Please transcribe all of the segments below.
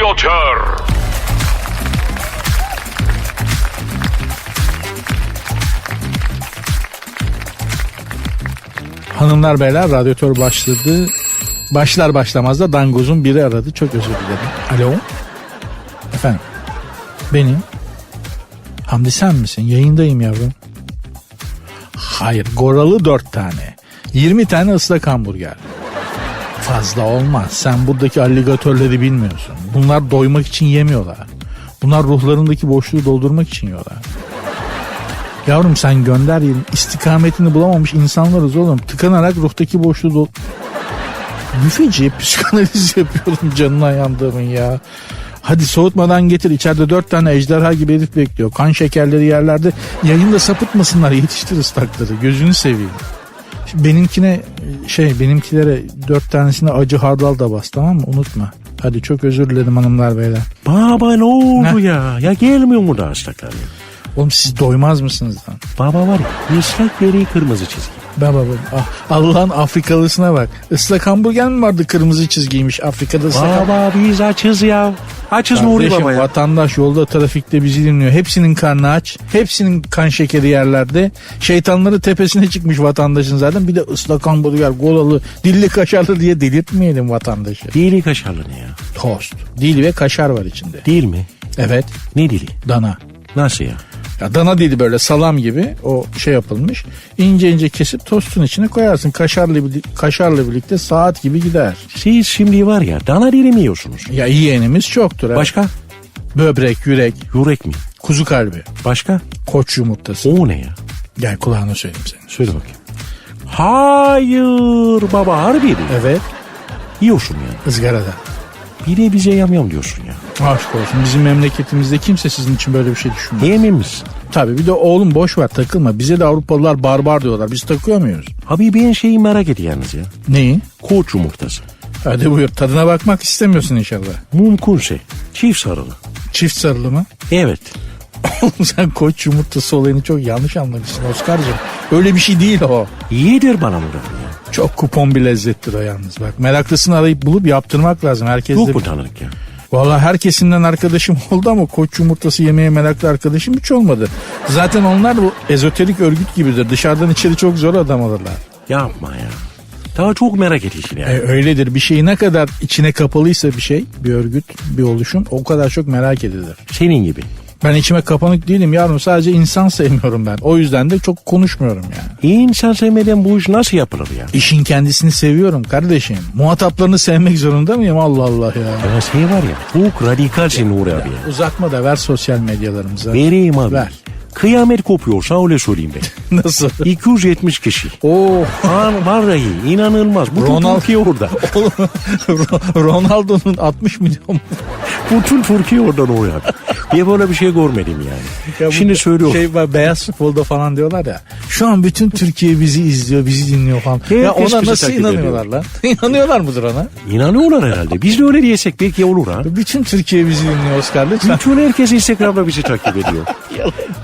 Radyotör. Hanımlar beyler radyatör başladı. Başlar başlamaz da dangozun biri aradı. Çok özür dilerim. Alo. Efendim. Benim. Hamdi sen misin? Yayındayım yavrum. Hayır. Goralı dört tane. 20 tane ıslak hamburger. Fazla olmaz. Sen buradaki alligatörleri bilmiyorsun. Bunlar doymak için yemiyorlar. Bunlar ruhlarındaki boşluğu doldurmak için yiyorlar. Yavrum sen gönder istikametini bulamamış insanlarız oğlum. Tıkanarak ruhtaki boşluğu dol... Büfeci psikanaliz yapıyorum canına yandığımın ya. Hadi soğutmadan getir. İçeride dört tane ejderha gibi herif bekliyor. Kan şekerleri yerlerde. Yayında sapıtmasınlar. Yetiştir ıslakları. Gözünü seveyim. Benimkine şey benimkilere dört tanesine acı hardal da bas tamam mı? Unutma. Hadi çok özür dilerim hanımlar beyler. Baba ne oldu ya? Ya gelmiyor mu da ıslaklar? Oğlum siz doymaz mısınız lan? Baba var ya ıslak yeri kırmızı çizgi. Baba baba. Ah, Allah'ın Afrikalısına bak. Islak hamburger mi vardı kırmızı çizgiymiş Afrika'da ıslak Baba biz açız ya. Açız Nuri Kardeşim, baba ya. vatandaş yolda trafikte bizi dinliyor. Hepsinin karnı aç. Hepsinin kan şekeri yerlerde. Şeytanları tepesine çıkmış vatandaşın zaten. Bir de ıslak hamburger, golalı, dilli kaşarlı diye delirtmeyelim vatandaşı. Dili kaşarlı ne ya? Tost. Dil ve kaşar var içinde. Değil mi? Evet. Ne dili? Dana. Nasıl ya? Ya dana dili böyle salam gibi o şey yapılmış. İnce ince kesip tostun içine koyarsın. Kaşarla, kaşarla birlikte saat gibi gider. Siz şimdi var ya dana dili mi yiyorsunuz? Ya yiyenimiz çoktur. Başka? Böbrek, yürek, Yürek mi? kuzu kalbi, Başka? koç yumurtası. O ne ya? Gel kulağına söyleyeyim senin. Söyle bakayım. Hayır baba harbi değil. Evet. Yiyorsun ya. ızgarada. Bir de bize yamyam diyorsun ya. Aşk olsun bizim memleketimizde kimse sizin için böyle bir şey düşünmüyor. Emin misin? Tabii bir de oğlum boş ver takılma. Bize de Avrupalılar barbar diyorlar. Biz takıyor muyuz? Abi ben şeyi merak ediyorsunuz ya. Neyi? Koç yumurtası. Hadi buyur tadına bakmak istemiyorsun inşallah. Mümkünse çift sarılı. Çift sarılı mı? Evet. Oğlum sen koç yumurtası olayını çok yanlış anlamışsın Oscar'cığım. Öyle bir şey değil o. Yedir bana ya. Çok kupon bir lezzettir o yalnız bak. Meraklısını arayıp bulup yaptırmak lazım. Herkes Yok mu tanıdık ya? Valla herkesinden arkadaşım oldu ama koç yumurtası yemeye meraklı arkadaşım hiç olmadı. Zaten onlar bu ezoterik örgüt gibidir. Dışarıdan içeri çok zor adam alırlar. Yapma ya. Daha çok merak ediyorsun ya. E, öyledir. Bir şey ne kadar içine kapalıysa bir şey, bir örgüt, bir oluşum o kadar çok merak edilir. Senin gibi. Ben içime kapanık değilim yavrum. Sadece insan sevmiyorum ben. O yüzden de çok konuşmuyorum yani. İnsan sevmeden bu iş nasıl yapılır ya? İşin kendisini seviyorum kardeşim. Muhataplarını sevmek zorunda mıyım? Allah Allah ya. Ya şey var ya çok radikalsin Nuri abi ya. Uzatma da ver sosyal medyalarımıza. Vereyim abi. Ver. Kıyamet kopuyorsa öyle söyleyeyim ben. Nasıl? 270 kişi. Oo, Var, vallahi inanılmaz. Bütün Ronald- Türkiye orada. Ronaldo'nun 60 milyon Bütün Türkiye orada Nuri Diye böyle bir şey görmedim yani. Ya Şimdi söylüyorum. Şey var beyaz futbolda falan diyorlar ya. Şu an bütün Türkiye bizi izliyor, bizi dinliyor falan. ya Herkes ona bizi nasıl inanıyorlar lan? İnanıyorlar mıdır ona? İnanıyorlar herhalde. Biz de öyle diyesek belki olur ha. Bütün Türkiye bizi dinliyor Oscar lütfen. Bütün herkes Instagram'da bizi takip ediyor.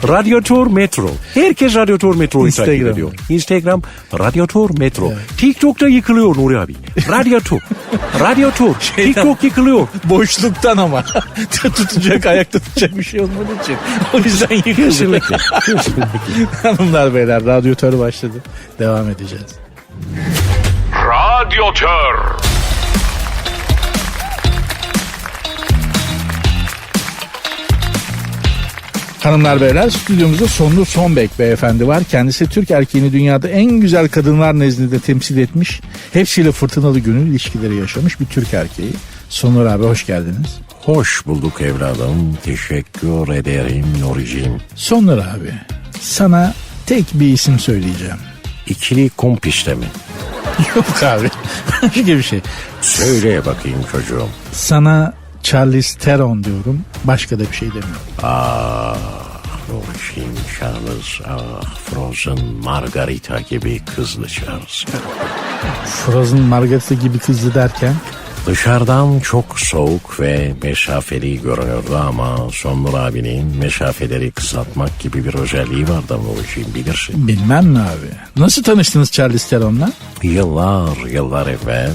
Radyatör Metro. Herkes Radyatör Metro'yu takip Instagram. ediyor. Instagram Radyatör Metro. TikTok'ta yıkılıyor Nuri abi. Radyatör. Radyatör. TikTok yıkılıyor. Boşluktan ama. tutacak, ayakta tutacak bir şey olmadığı için. O yüzden yıkıldı. Kesinlikle. Kesinlikle. Hanımlar beyler radyotör başladı. Devam edeceğiz. Radyotör. Hanımlar beyler stüdyomuzda Sonlu Sonbek beyefendi var. Kendisi Türk erkeğini dünyada en güzel kadınlar nezdinde temsil etmiş. Hepsiyle fırtınalı gönül ilişkileri yaşamış bir Türk erkeği. Sonur abi hoş geldiniz. Hoş bulduk evladım. Teşekkür ederim Nuri'ciğim. Sonur abi sana tek bir isim söyleyeceğim. İkili kompiste mi? Yok abi. Başka bir şey. Söyle bakayım çocuğum. Sana Charlize Theron diyorum. Başka da bir şey demiyorum. Ah Nuri'ciğim Charles. Ah Frozen Margarita gibi kızlı Charles. Frozen Margarita gibi kızdı derken Dışarıdan çok soğuk ve mesafeli görünüyordu ama Sonur abinin mesafeleri kısaltmak gibi bir özelliği vardı Nuri'ciğim bilirsin. bilmem mi abi. Nasıl tanıştınız Charlize Theron'la? Yıllar yıllar evvel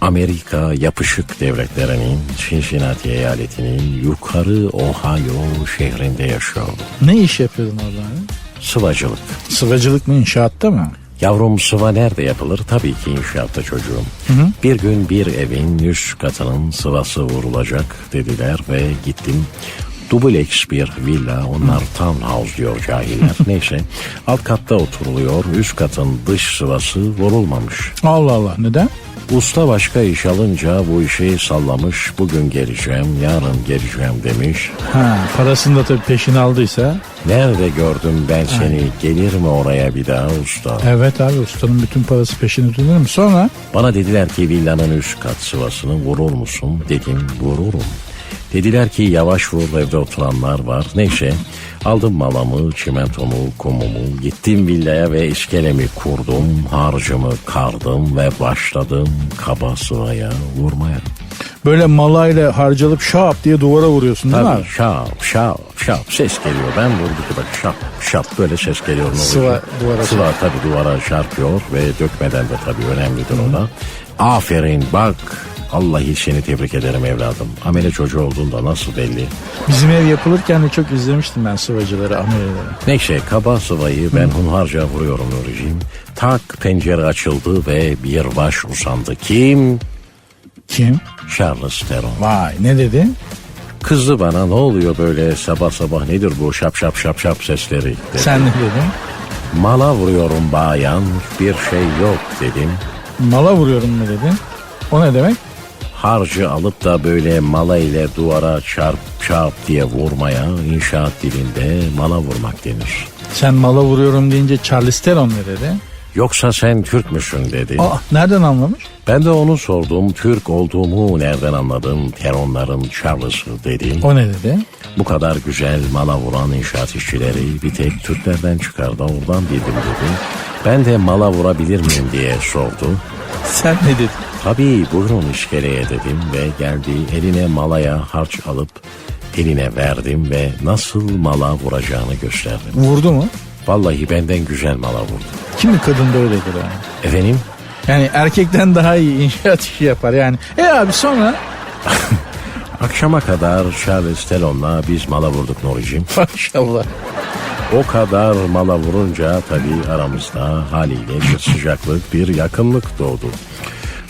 Amerika yapışık devletlerinin Cincinnati eyaletinin yukarı Ohio şehrinde yaşıyor. Ne iş yapıyordun orada? Sıvacılık. Sıvacılık mı inşaatta mı? Yavrum sıva nerede yapılır? Tabii ki inşaatta çocuğum. Bir gün bir evin üst katının sıvası vurulacak dediler ve gittim. Dubleks bir villa onlar townhouse diyor cahiller. Neyse alt katta oturuluyor üst katın dış sıvası vurulmamış. Allah Allah neden? Usta başka iş alınca bu işi sallamış. Bugün geleceğim, yarın geleceğim demiş. Ha parasını da tabii peşin aldıysa. Nerede gördüm ben seni? Gelir mi oraya bir daha usta? Evet abi ustanın bütün parası peşin ödünür mü? Sonra Bana dediler ki villanın üst kat sıvasını vurur musun? Dedim vururum. Dediler ki yavaş vur evde oturanlar var. Neyse aldım malamı, çimentomu, kumumu. Gittim villaya ve iskelemi kurdum. Harcımı kardım ve başladım kaba sıvaya vurmaya. böyle malayla harcalıp şap diye duvara vuruyorsun değil mi Tabii abi? şap şap şap ses geliyor. Ben vurduk bak şap şap böyle ses geliyor. Ne? Sıva duvara Sıva tabii duvara çarpıyor ve dökmeden de tabii önemlidir o da. Aferin bak. Vallahi seni tebrik ederim evladım. Amele çocuğu olduğunda nasıl belli. Bizim ev yapılırken de çok izlemiştim ben sıvacıları, ameleleri. Neyse kaba sıvayı ben hunharca vuruyorum Nuri'ciğim. Tak pencere açıldı ve bir baş uzandı. Kim? Kim? Charles Theron. Vay ne dedi? Kızdı bana ne oluyor böyle sabah sabah nedir bu şap şap şap şap sesleri dedi. Sen ne dedin? Mala vuruyorum bayan bir şey yok dedim. Mala vuruyorum mu dedin? O ne demek? Harcı alıp da böyle mala ile duvara çarp çarp diye vurmaya inşaat dilinde mala vurmak denir. Sen mala vuruyorum deyince Charles Theron ne dedi? Yoksa sen Türk müsün dedi. Aa nereden anlamış? Ben de onu sordum. Türk olduğumu nereden anladın? Teronların Charles'ı dedim. O ne dedi? Bu kadar güzel mala vuran inşaat işçileri bir tek Türklerden çıkar da oradan bildim dedi. Ben de mala vurabilir miyim diye sordu. Sen ne dedin? Tabii buyurun iskeleye dedim ve geldi eline malaya harç alıp eline verdim ve nasıl mala vuracağını gösterdim. Vurdu mu? Vallahi benden güzel mala vurdu. Kimi kadın da öyledir abi. Efendim? Yani erkekten daha iyi inşaat işi yapar yani. E abi sonra Akşama kadar Charles Theron'la biz mala vurduk Nuri'cim. maşallah. O kadar mala vurunca tabii aramızda haliyle bir sıcaklık, bir yakınlık doğdu.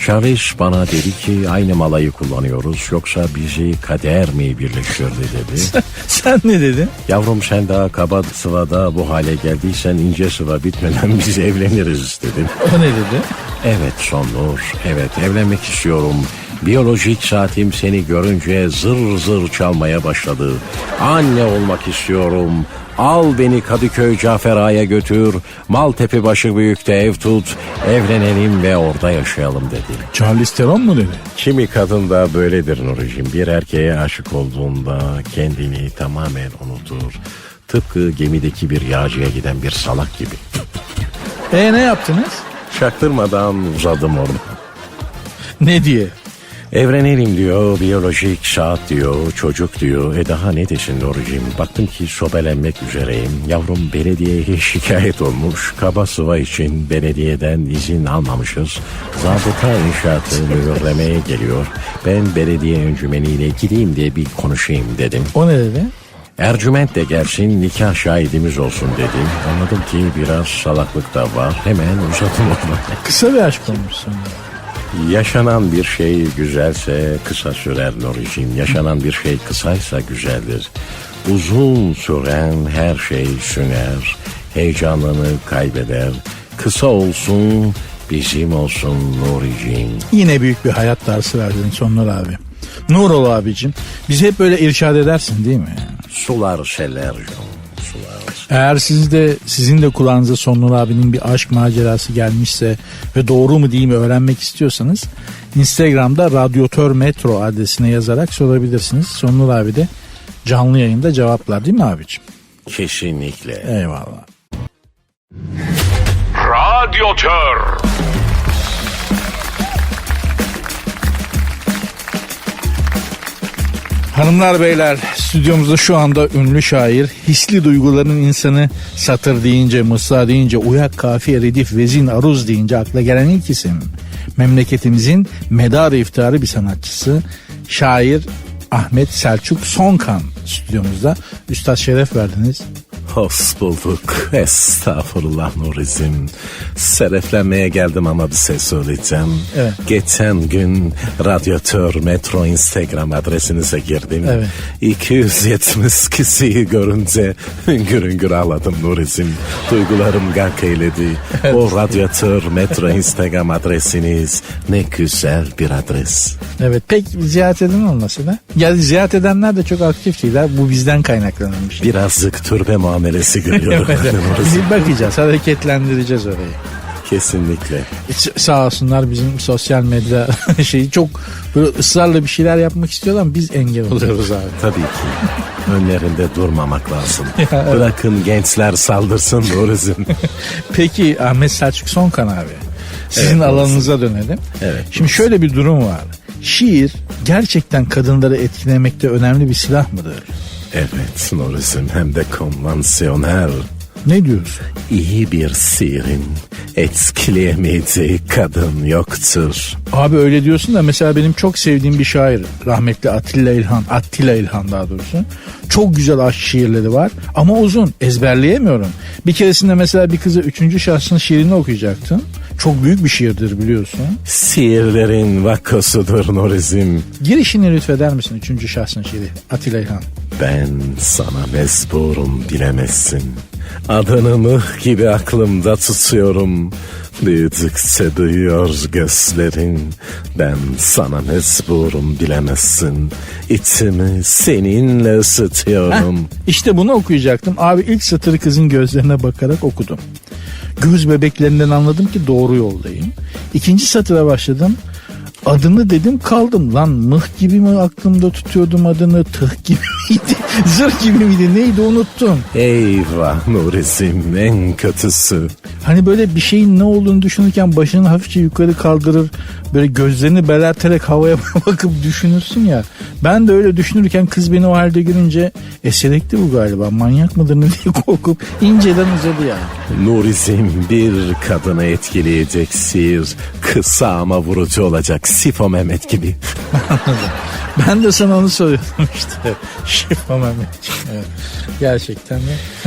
Charles bana dedi ki aynı malayı kullanıyoruz yoksa bizi kader mi birleştirdi dedi. Sen ne dedin? Yavrum sen daha kaba sıvada bu hale geldiysen ince sıva bitmeden biz evleniriz dedim. O ne dedi? Evet Sonur, evet evlenmek istiyorum. Biyolojik saatim seni görünce zır zır çalmaya başladı. Anne olmak istiyorum. Al beni Kadıköy Cafer Ağa'ya götür. Maltepe başı büyükte ev tut. Evlenelim ve orada yaşayalım dedi. Charles Theron mu dedi? Kimi kadın da böyledir Nuri'cim. Bir erkeğe aşık olduğunda kendini tamamen unutur. Tıpkı gemideki bir yağcıya giden bir salak gibi. E ne yaptınız? Çaktırmadan uzadım orada. Ne diye? Evlenelim diyor, biyolojik saat diyor, çocuk diyor. E daha ne desin Nuri'cim? Baktım ki sobelenmek üzereyim. Yavrum belediyeye şikayet olmuş. Kaba sıva için belediyeden izin almamışız. Zabıta inşaatı mühürlemeye geliyor. Ben belediye öncümeniyle gideyim diye bir konuşayım dedim. O ne dedi? Ercüment de gelsin nikah şahidimiz olsun dedi. Anladım ki biraz salaklık da var. Hemen uzadım onu. Kısa bir aşk olmuş. Yaşanan bir şey güzelse kısa sürer Nuri'cim. Yaşanan bir şey kısaysa güzeldir. Uzun süren her şey süner. Heyecanını kaybeder. Kısa olsun bizim olsun Nuri'cim. Yine büyük bir hayat dersi verdin Sonlar abi. Nur ol abicim. Bizi hep böyle irşad edersin değil mi? Sular seller canım. Sular Eğer siz de sizin de kulağınıza Sonur abinin bir aşk macerası gelmişse ve doğru mu değil mi öğrenmek istiyorsanız Instagram'da Radyotör Metro adresine yazarak sorabilirsiniz. Sonur abi de canlı yayında cevaplar değil mi abicim? Kesinlikle. Eyvallah. Radyotör. Hanımlar beyler stüdyomuzda şu anda ünlü şair hisli duyguların insanı satır deyince mısra deyince uyak kafiye redif vezin aruz deyince akla gelen ilk isim memleketimizin medar iftiharı bir sanatçısı, şair Ahmet Selçuk Sonkan stüdyomuzda. Üstad şeref verdiniz. Hoş bulduk. Estağfurullah Nurizm. Sereflenmeye geldim ama bir şey söyleyeceğim. Evet. Geçen gün Radyatör Metro Instagram adresinize girdim. Evet. 270 kişiyi görünce hüngür hüngür ağladım Nurizm. Duygularım gark eyledi. O Radyatör Metro Instagram adresiniz ne güzel bir adres. Evet pek ziyaret eden olması da. Yani ziyaret edenler de çok aktif değiller. Bu bizden kaynaklanan bir şey. Birazcık türbe muamelesi görüyorum. Evet, bakacağız, hareketlendireceğiz orayı. Kesinlikle. S- Sağ olsunlar bizim sosyal medya şeyi çok böyle ısrarla bir şeyler yapmak istiyorlar biz engel oluyoruz abi. Tabii ki. Önlerinde durmamak lazım. Bırakın gençler saldırsın Nurizm. Peki Ahmet Selçuk Sonkan abi. Sizin Evet, alanınıza dönelim. Evet. Şimdi şöyle bir durum var. Şiir gerçekten kadınları etkilemekte önemli bir silah mıdır? Evet Nurizm hem de konvansiyonel. Ne diyorsun? İyi bir sihirin etkileyemeyeceği kadın yoktur. Abi öyle diyorsun da mesela benim çok sevdiğim bir şair rahmetli Atilla İlhan, Attila İlhan daha doğrusu. Çok güzel aşk şiirleri var ama uzun ezberleyemiyorum. Bir keresinde mesela bir kıza üçüncü şahsın şiirini okuyacaktım. Çok büyük bir şiirdir biliyorsun. Sihirlerin vakkosudur Nurizm. Girişini lütfeder misin üçüncü şahsın şiiri Atilla İlhan? Ben sana mecburum bilemezsin. Adını mıh gibi aklımda tutuyorum. Büyüdükçe duyuyor gözlerin. Ben sana mecburum bilemezsin. İçimi seninle ısıtıyorum. İşte bunu okuyacaktım. Abi ilk satırı kızın gözlerine bakarak okudum. Göz bebeklerinden anladım ki doğru yoldayım. İkinci satıra başladım. Adını dedim kaldım. Lan mıh gibi mi aklımda tutuyordum adını? Tıh gibi miydi? Zırh gibi miydi? Neydi unuttum. Eyvah Nurizm en kötüsü. Hani böyle bir şeyin ne olduğunu düşünürken başını hafifçe yukarı kaldırır. Böyle gözlerini belerterek havaya bakıp düşünürsün ya. Ben de öyle düşünürken kız beni o halde görünce eserekti bu galiba. Manyak mıdır ne diye korkup inceden uzadı yani. Nurizm bir kadını etkileyecek sihir. Kısa ama vurucu olacak. Sifo Mehmet gibi. Ben de sana onu soruyordum işte. Şifa Mehmet. Evet. Gerçekten.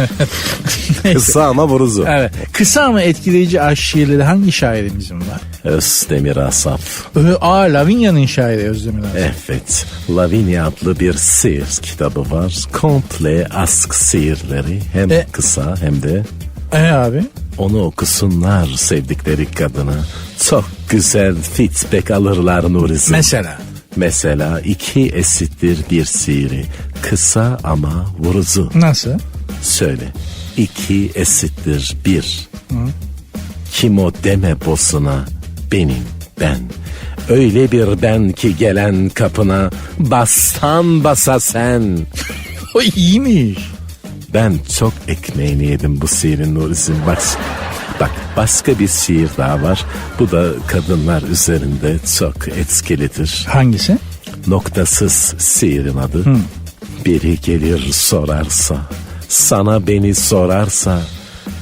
Neyse. Kısa ama vurucu. Evet. Kısa ama etkileyici aşk şiirleri hangi şairimizin var? Özdemir Asaf. Ö, aa Lavinia'nın şairi Özdemir Asaf. Evet, Lavinia adlı bir sihir kitabı var. Komple aşk sihirleri hem E- kısa hem de E abi? Onu okusunlar sevdikleri kadına. Çok güzel feedback alırlar Nurizm. Mesela. Mesela iki esittir bir sihiri. Kısa ama vurucu. Nasıl? Söyle. İki esittir bir. Kim o deme bosuna benim ben. Öyle bir ben ki gelen kapına bastan basa sen. O iyiymiş. Ben çok ekmeğini yedim bu sihirin Nurizm. Bak, bak başka bir şiir daha var. Bu da kadınlar üzerinde çok etkilidir. Hangisi? Noktasız sihirin adı. Biri gelir sorarsa, sana beni sorarsa,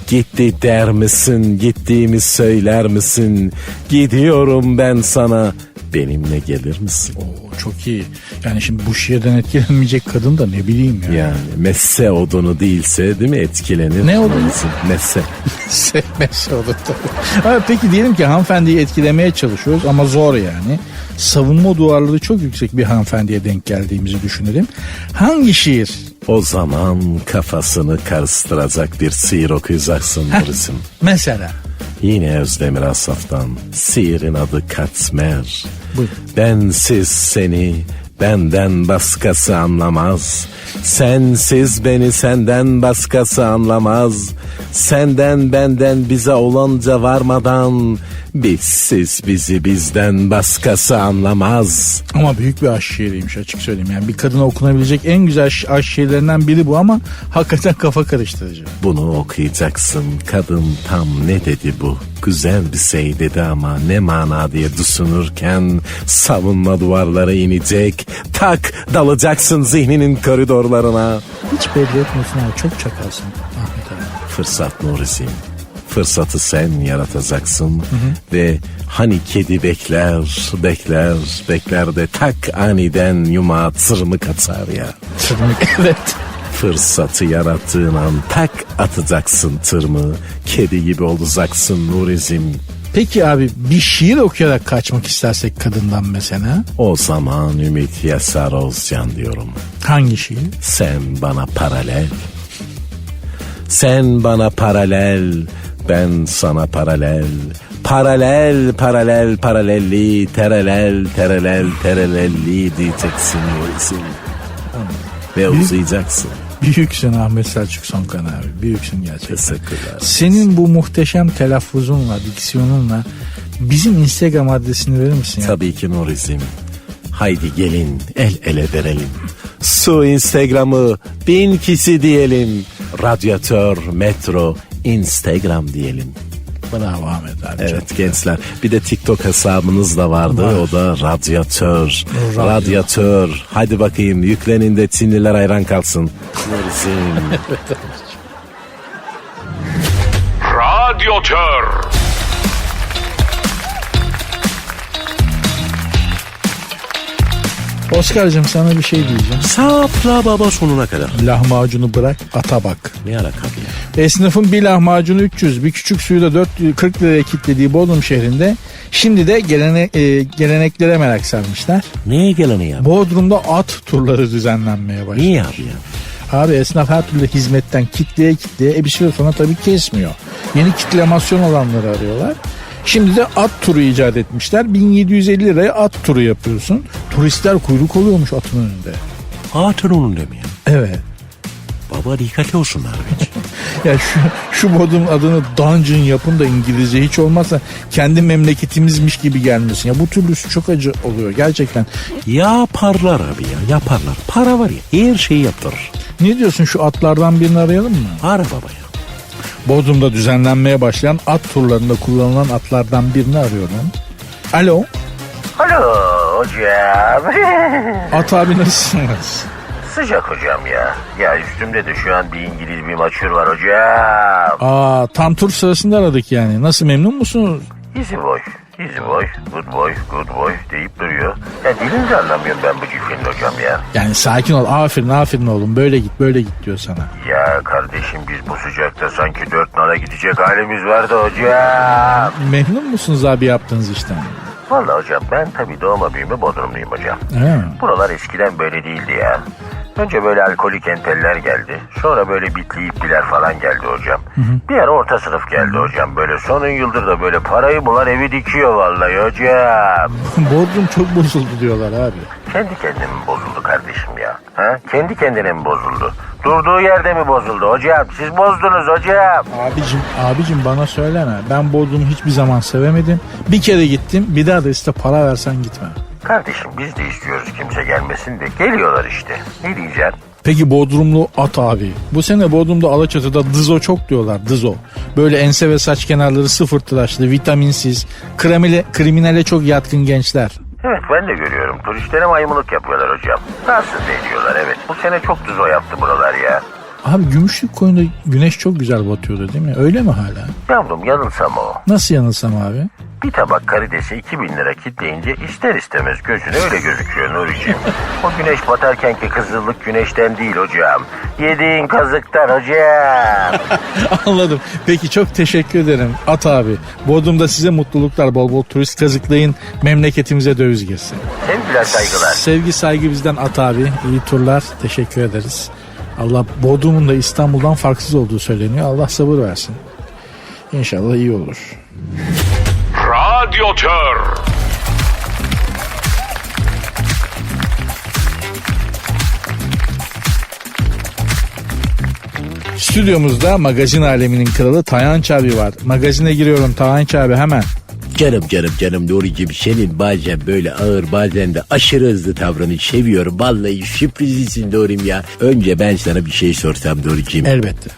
gitti der misin, gittiğimi söyler misin, gidiyorum ben sana, benimle gelir misin? Oo, çok iyi. Yani şimdi bu şiirden etkilenmeyecek kadın da ne bileyim ya. Yani messe odunu değilse değil mi etkilenir? Ne odunu? Messe. Sevmezse olur tabii. Ha, peki diyelim ki hanımefendiyi etkilemeye çalışıyoruz ama zor yani. Savunma duvarları çok yüksek bir hanımefendiye denk geldiğimizi düşünelim. Hangi şiir? O zaman kafasını karıştıracak bir sihir okuyacaksın Nurizm. Mesela. Yine Özdemir Asaf'tan sihirin adı Katmer. Buyurun. Bensiz seni benden başkası anlamaz. Sensiz beni senden başkası anlamaz. Senden benden bize olanca varmadan bizsiz bizi bizden başkası anlamaz. Ama büyük bir aşk şiiriymiş açık söyleyeyim. Yani bir kadına okunabilecek en güzel aşk şiirlerinden biri bu ama hakikaten kafa karıştırıcı. Bunu okuyacaksın. Kadın tam ne dedi bu? Güzel bir şey dedi ama ne mana diye düşünürken savunma duvarlara inecek. Tak dalacaksın zihninin koridorlarına. Hiç belli etmiyorsun ama çok çakalsın Ahmet abi. Fırsat Nurizm. Fırsatı sen yaratacaksın ve hani kedi bekler, bekler, bekler de tak aniden yumağa tırmık atar ya. Tırmık evet. Fırsatı yarattığın an tak atacaksın tırmığı. Kedi gibi olacaksın Nurizm. Peki abi bir şiir okuyarak kaçmak istersek kadından mesela O zaman Ümit Yasar Ozcan diyorum. hangi şiir? Sen bana paralel. Sen bana paralel. Ben sana paralel. Paralel, paralel, paralelli, terelel, terelel, terelelli diyeceksin Nurizm. Ve uzayacaksın. Büyüksün Ahmet Selçuk Sonkan abi. Büyüksün gerçekten. Teşekkürler. Senin bu muhteşem telaffuzunla, diksiyonunla bizim Instagram adresini verir misin? Ya? Tabii ki Nurizm. Haydi gelin el ele verelim. Su Instagram'ı bin kişi diyelim. Radyatör, metro, Instagram diyelim. Bravo Ahmet abi. Evet gençler. Bir de TikTok hesabınız da vardı. Var. O da radyatör. Radyo. Radyatör. Hadi bakayım yüklenin de Çinliler hayran kalsın. Nurizm. Oscar'cığım sana bir şey diyeceğim. Sapla baba sonuna kadar. Lahmacunu bırak ata bak. Ne alaka ya? Esnafın bir lahmacunu 300 bir küçük suyu da 440 liraya kilitlediği Bodrum şehrinde şimdi de gelene, e, geleneklere merak sarmışlar. Neye geleni ya? Bodrum'da at turları düzenlenmeye başladı. Niye abi ya? Abi esnaf her türlü hizmetten kitleye kitleye e bir süre sonra tabii kesmiyor. Yeni kitlemasyon alanları arıyorlar. Şimdi de at turu icat etmişler. 1750 liraya at turu yapıyorsun. Turistler kuyruk oluyormuş atın önünde. Hatır onun mi ya? Evet. Baba dikkatli olsunlar bence. Ya şu, şu Bodrum adını dungeon yapın da İngilizce hiç olmazsa kendi memleketimizmiş gibi gelmesin. Ya bu türlüsü çok acı oluyor gerçekten. yaparlar abi ya yaparlar. Para var ya her şeyi yaptırır. Ne diyorsun şu atlardan birini arayalım mı? Ara baba ya. Bodrum'da düzenlenmeye başlayan at turlarında kullanılan atlardan birini arıyorum. Alo. Alo hocam. At abi nasılsınız? Sıcak hocam ya. Ya üstümde de şu an bir İngiliz bir maçur var hocam. Aa tam tur sırasında aradık yani. Nasıl memnun musunuz? Easy boy. Easy boy. Good boy. Good boy deyip duruyor. Ya dilini de anlamıyorum ben bu cifrinin hocam ya. Yani sakin ol. Aferin aferin oğlum. Böyle git böyle git diyor sana. Ya kardeşim biz bu sıcakta sanki dört nala gidecek halimiz vardı hocam. Memnun musunuz abi yaptığınız işten? Vallahi hocam ben tabii doğma büyüme Bodrumluyum hocam. He. Buralar eskiden böyle değildi ya. Önce böyle alkolik enteller geldi. Sonra böyle bitli ipliler falan geldi hocam. Bir ara orta sınıf geldi hocam. Böyle son yıldır da böyle parayı bulan evi dikiyor vallahi hocam. Bodrum çok bozuldu diyorlar abi. Kendi kendine mi bozuldu kardeşim ya? Ha? Kendi kendine mi bozuldu? Durduğu yerde mi bozuldu hocam? Siz bozdunuz hocam. Abicim, abicim bana söyleme. Ben Bodrum'u hiçbir zaman sevemedim. Bir kere gittim. Bir daha da iste para versen gitme. Kardeşim biz de istiyoruz kimse gelmesin de geliyorlar işte. Ne diyeceğim? Peki Bodrumlu at abi. Bu sene Bodrum'da Alaçatı'da dızo çok diyorlar dızo. Böyle ense ve saç kenarları sıfır tıraşlı, vitaminsiz, kremile, kriminale çok yatkın gençler. Evet ben de görüyorum. Turistlere maymunluk yapıyorlar hocam. Rahatsız ediyorlar evet. Bu sene çok düzo yaptı buralar ya. Abi Gümüşlük koyunda güneş çok güzel batıyordu değil mi? Öyle mi hala? Yavrum yanılsam o. Nasıl yanılsam abi? Bir tabak karidesi 2000 lira kitleyince ister istemez gözüne öyle gözüküyor Nuri'ciğim. O güneş batarkenki kızıllık güneşten değil hocam. Yediğin kazıktan hocam. Anladım. Peki çok teşekkür ederim At abi. Bodrum'da size mutluluklar bol bol turist kazıklayın. Memleketimize döviz girsin. Sevgiler saygılar. Sevgi saygı bizden At abi. İyi turlar. Teşekkür ederiz. Allah Bodrum'un da İstanbul'dan farksız olduğu söyleniyor. Allah sabır versin. İnşallah iyi olur. Radyotör. Stüdyomuzda magazin aleminin kralı Tayanç abi var. Magazine giriyorum Tayanç abi hemen. Canım canım canım Nuri'cim senin bazen böyle ağır bazen de aşırı hızlı tavrını seviyorum. Vallahi sürprizisin Nuri'm ya. Önce ben sana bir şey sorsam Nuri'cim. Elbette.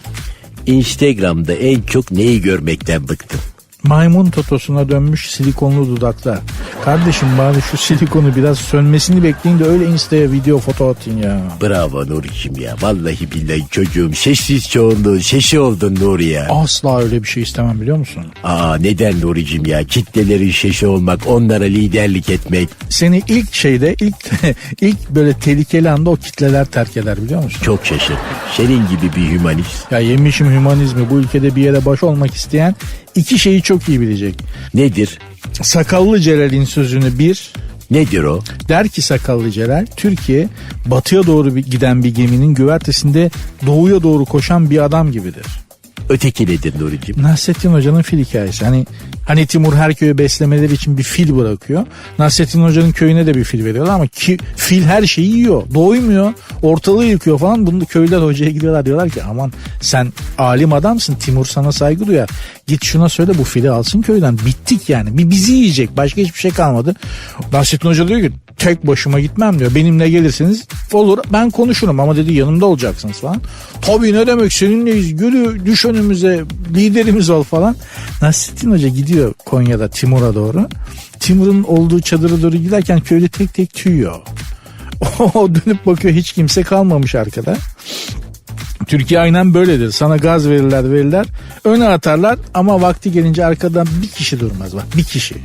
Instagram'da en çok neyi görmekten bıktım? Maymun totosuna dönmüş silikonlu dudaklar. Kardeşim bari şu silikonu biraz sönmesini bekleyin de öyle instaya video foto atın ya. Bravo Nuri'cim ya. Vallahi billahi çocuğum sessiz çoğunluğun sesi oldun Nuri ya. Asla öyle bir şey istemem biliyor musun? Aa neden Nuri'cim ya? Kitlelerin sesi olmak, onlara liderlik etmek. Seni ilk şeyde ilk ilk böyle tehlikeli anda o kitleler terk eder biliyor musun? Çok şaşırdım. Senin gibi bir hümanist. Ya yemişim hümanizmi bu ülkede bir yere baş olmak isteyen iki şeyi çok iyi bilecek. Nedir? Sakallı Celal'in sözünü bir Nedir o? der ki Sakallı Celal Türkiye batıya doğru bir- giden bir geminin güvertesinde doğuya doğru koşan bir adam gibidir. Öteki nedir Nuri'cim? Nasrettin Hoca'nın fil hikayesi. Hani hani Timur her köye beslemeleri için bir fil bırakıyor. Nasrettin Hoca'nın köyüne de bir fil veriyorlar ama ki fil her şeyi yiyor. Doymuyor. Ortalığı yıkıyor falan. Bunu köyler hocaya gidiyorlar diyorlar ki aman sen alim adamsın. Timur sana saygı duyar. Git şuna söyle bu fili alsın köyden. Bittik yani. Bir bizi yiyecek. Başka hiçbir şey kalmadı. Nasrettin Hoca diyor ki tek başıma gitmem diyor. Benimle gelirseniz olur ben konuşurum ama dedi yanımda olacaksınız falan. Tabii ne demek seninleyiz yürü düş önümüze liderimiz ol falan. Nasrettin Hoca gidiyor Konya'da Timur'a doğru. Timur'un olduğu çadıra doğru giderken köyde tek tek tüyüyor. O dönüp bakıyor hiç kimse kalmamış arkada. Türkiye aynen böyledir. Sana gaz verirler verirler. Öne atarlar ama vakti gelince arkadan bir kişi durmaz bak bir kişi.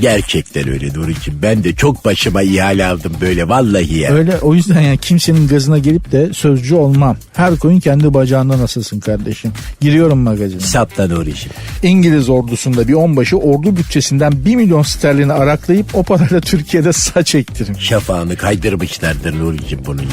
Gerçekten öyle Nuri'cim. Ben de çok başıma ihale aldım böyle vallahi ya. Öyle o yüzden yani kimsenin gazına gelip de sözcü olmam. Her koyun kendi bacağında nasılsın kardeşim. Giriyorum magazine. Sapla Nuri'cim. İngiliz ordusunda bir onbaşı ordu bütçesinden 1 milyon sterlini araklayıp o parayla Türkiye'de saç ektirmiş. Şafağını kaydırmışlardır Nuri'cim bunun ya.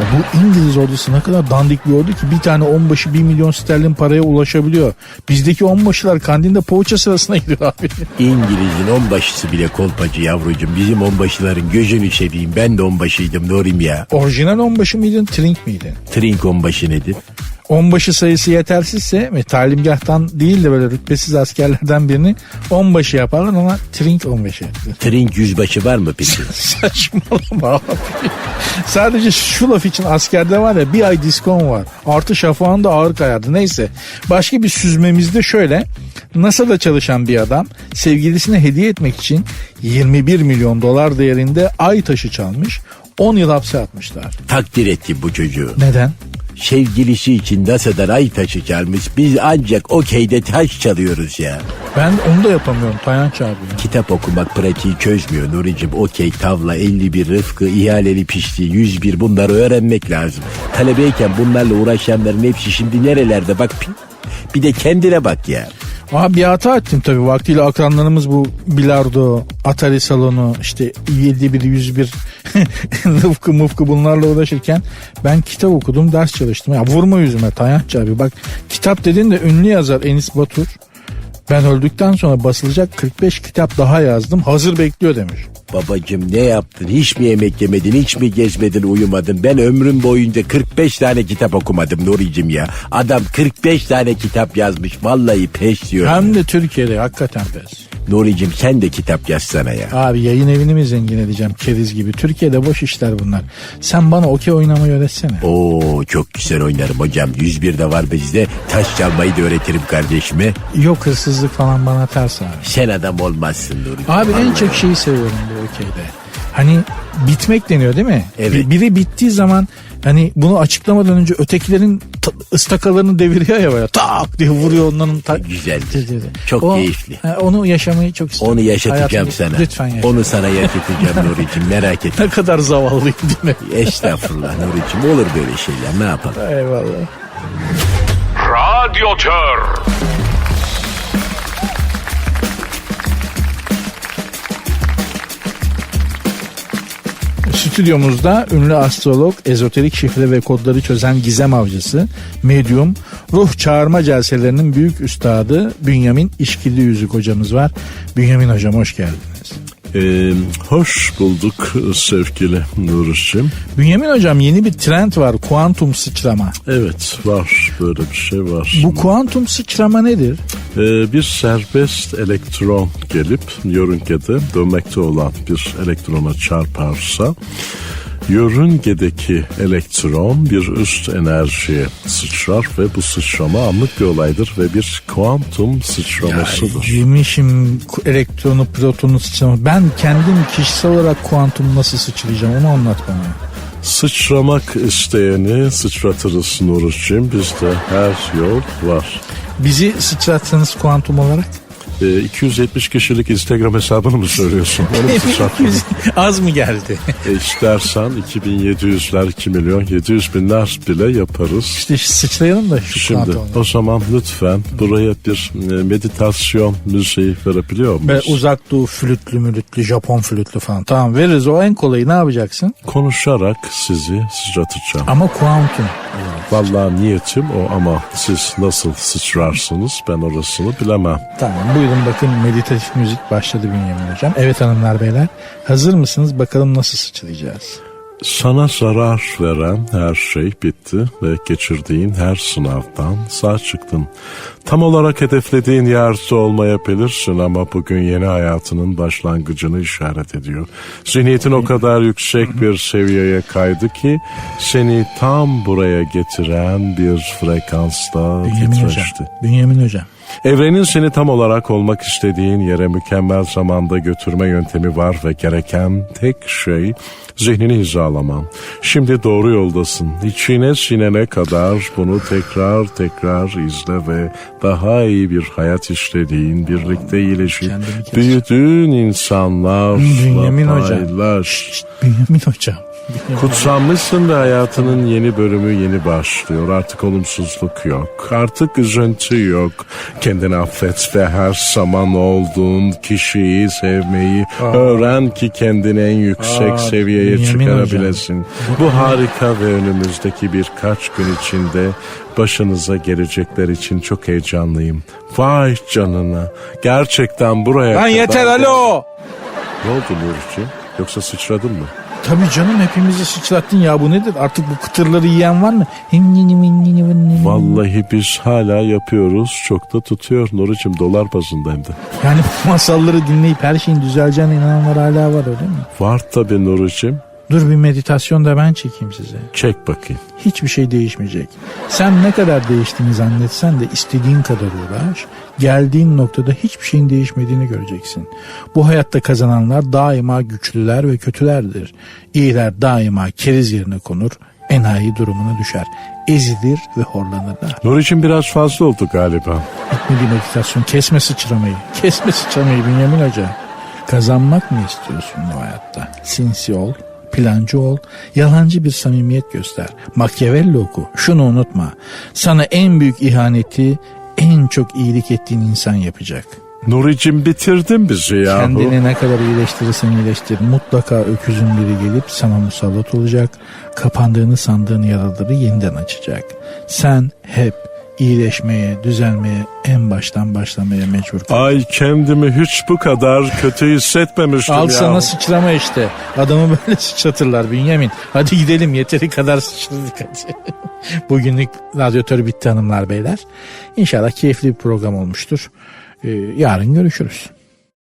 Ya bu İngiliz ordusu ne kadar dandik bir ordu ki bir tane onbaşı 1 milyon sterlin paraya ulaşabiliyor. Bizdeki onbaşılar kandinde poğaça sırasına gidiyor abi. İngiliz'in onbaşısı bile kolpacı yavrucum. Bizim onbaşıların gözünü seveyim. Ben de onbaşıydım Nuri'm ya. Orijinal onbaşı mıydın, trink miydin? Trink onbaşı nedir? Onbaşı sayısı yetersizse ve talimgahtan değil de böyle rütbesiz askerlerden birini onbaşı yaparlar ama trink onbaşı. Trink yüzbaşı var mı peki? Saçmalama abi. Sadece şu laf için askerde var ya bir ay diskon var. Artı şafağında ağır kayardı. Neyse. Başka bir süzmemizde şöyle. NASA'da çalışan bir adam sevgilisine hediye etmek için 21 milyon dolar değerinde ay taşı çalmış. 10 yıl hapse atmışlar. Takdir ettim bu çocuğu. Neden? Sevgilisi için NASA'dan ay taşı çalmış. Biz ancak okeyde taş çalıyoruz ya. Ben onu da yapamıyorum Tayanç abi. Kitap okumak pratiği çözmüyor Nuri'cim. Okey, tavla, 51, rıfkı, ihaleli pişti, 101 bunları öğrenmek lazım. Talebeyken bunlarla uğraşanların hepsi şimdi nerelerde bak. Bir de kendine bak ya. Abi bir hata ettim tabii. Vaktiyle akranlarımız bu bilardo, atari salonu, işte 71, 101, rıfkı mıfkı bunlarla uğraşırken ben kitap okudum, ders çalıştım. Ya vurma yüzüme Tayanç abi. Bak kitap dedin de ünlü yazar Enis Batur. Ben öldükten sonra basılacak 45 kitap daha yazdım. Hazır bekliyor demiş. Babacım ne yaptın? Hiç mi yemek yemedin? Hiç mi gezmedin, uyumadın? Ben ömrüm boyunca 45 tane kitap okumadım Nuri'cim ya. Adam 45 tane kitap yazmış. Vallahi peş diyor. Hem de Türkiye'de hakikaten pes. Nuri'cim sen de kitap yazsana ya. Abi yayın evini mi zengin edeceğim keriz gibi. Türkiye'de boş işler bunlar. Sen bana okey oynamayı öğretsene. Oo çok güzel oynarım hocam. 101 de var bizde. Taş çalmayı da öğretirim kardeşime. Yok hırsızlık falan bana ters abi. Sen adam olmazsın Nuri. Abi en çok şeyi seviyorum bu okeyde. Hani bitmek deniyor değil mi? Evet. Bir- Biri bittiği zaman hani bunu açıklamadan önce ötekilerin ta- ıstakalarını deviriyor ya böyle tak diye vuruyor onların. Ta- Güzeldir. Çok O- keyifli. ha, onu yaşamayı çok istiyorum. Onu yaşatacağım Hayatımda- sana. Lütfen yaşa. Onu sana yaşatacağım Nuri'cim merak etme. Ne kadar zavallıyım değil mi? Estağfurullah Nuri'cim olur böyle şeyler ne yapalım. Eyvallah. Radyotör. Stüdyomuzda ünlü astrolog, ezoterik şifre ve kodları çözen gizem avcısı, medyum, ruh çağırma celselerinin büyük üstadı Bünyamin İşkilli Yüzük hocamız var. Bünyamin hocam hoş geldiniz. Ee, hoş bulduk sevgili Nuriş'im. Bünyamin hocam yeni bir trend var kuantum sıçrama. Evet var böyle bir şey var. Bu kuantum sıçrama nedir? Ee, bir serbest elektron gelip yörüngede dönmekte olan bir elektrona çarparsa Yörüngedeki elektron bir üst enerjiye sıçrar ve bu sıçrama anlık bir olaydır ve bir kuantum sıçramasıdır. Yemişim ku- elektronu, protonu sıçrama. Ben kendim kişisel olarak kuantum nasıl sıçrayacağım onu anlat bana. Sıçramak isteyeni sıçratırız Nurcuğum. Bizde her yol var. Bizi sıçratsanız kuantum olarak? Ee, 270 kişilik Instagram hesabını mı söylüyorsun? Onu sıçratmadın? Az mı geldi? E istersen 2700'ler 2 milyon 700 binler bile yaparız. İşte sıçrayalım da şu Şimdi o zaman lütfen buraya bir e, meditasyon müziği verebiliyor Ve muyuz? uzak doğu flütlü mülütlü Japon flütlü falan. Tamam veririz o en kolayı ne yapacaksın? Konuşarak sizi sıçratacağım. Ama kuantum. Vallahi niyetim o ama siz nasıl sıçrarsınız ben orasını bilemem. Tamam buyurun bakın meditatif müzik başladı Bünyamin Hocam. Evet hanımlar beyler hazır mısınız bakalım nasıl sıçrayacağız? Sana zarar veren her şey bitti ve geçirdiğin her sınavdan sağ çıktın. Tam olarak hedeflediğin yerde olmayabilirsin ama bugün yeni hayatının başlangıcını işaret ediyor. Zihniyetin o kadar yüksek bir seviyeye kaydı ki seni tam buraya getiren bir frekansta Bünyamin Hocam. titreşti. Bünyamin Hocam. Evrenin seni tam olarak olmak istediğin yere mükemmel zamanda götürme yöntemi var ve gereken tek şey zihnini hizalaman. Şimdi doğru yoldasın. İçine sinene kadar bunu tekrar tekrar izle ve daha iyi bir hayat işlediğin, birlikte iyileşip büyüdüğün insanlarla Bünyamin Hocam. paylaş. Şşt, Bünyamin Hocam. Kutsanmışsın ve hayatının yeni bölümü yeni başlıyor. Artık olumsuzluk yok. Artık üzüntü yok. Kendini affet ve her zaman olduğun kişiyi sevmeyi öğren ki kendini en yüksek Aa, seviyeye çıkarabilesin. Bu harika ve önümüzdeki birkaç gün içinde başınıza gelecekler için çok heyecanlıyım. Vay canına. Gerçekten buraya Lan kadar- yeter alo. Ne oldu Nurcuğum? Yoksa sıçradın mı? Tabii canım hepimizi sıçrattın ya bu nedir? Artık bu kıtırları yiyen var mı? Vallahi biz hala yapıyoruz. Çok da tutuyor Nuri'cim dolar bazında hem de. Yani masalları dinleyip her şeyin düzeleceğine inananlar hala var öyle mi? Var tabii Nuri'cim. Dur bir meditasyon da ben çekeyim size. Çek bakayım. Hiçbir şey değişmeyecek. Sen ne kadar değiştiğini zannetsen de istediğin kadar uğraş. Geldiğin noktada hiçbir şeyin değişmediğini göreceksin. Bu hayatta kazananlar daima güçlüler ve kötülerdir. İyiler daima keriz yerine konur. Enayi durumuna düşer. Ezilir ve horlanırlar. Nuri'cim biraz fazla oldu galiba. Bitmedi meditasyon. Kesme sıçramayı. Kesme sıçramayı Bünyamin Hoca. Kazanmak mı istiyorsun bu hayatta? Sinsi ol, plancı ol, yalancı bir samimiyet göster. Machiavelli oku. Şunu unutma. Sana en büyük ihaneti en çok iyilik ettiğin insan yapacak. Nuri'cim bitirdin bizi yahu. Kendini ne kadar iyileştirirsen iyileştir. Mutlaka öküzün biri gelip sana musallat olacak. Kapandığını sandığın yaraları yeniden açacak. Sen hep iyileşmeye, düzelmeye, en baştan başlamaya mecbur kal. Ay kendimi hiç bu kadar kötü hissetmemiştim Al ya. sana sıçrama işte. Adamı böyle sıçratırlar Bünyamin. Hadi gidelim yeteri kadar sıçradık hadi. Bugünlük radyatör bitti hanımlar beyler. İnşallah keyifli bir program olmuştur. Ee, yarın görüşürüz.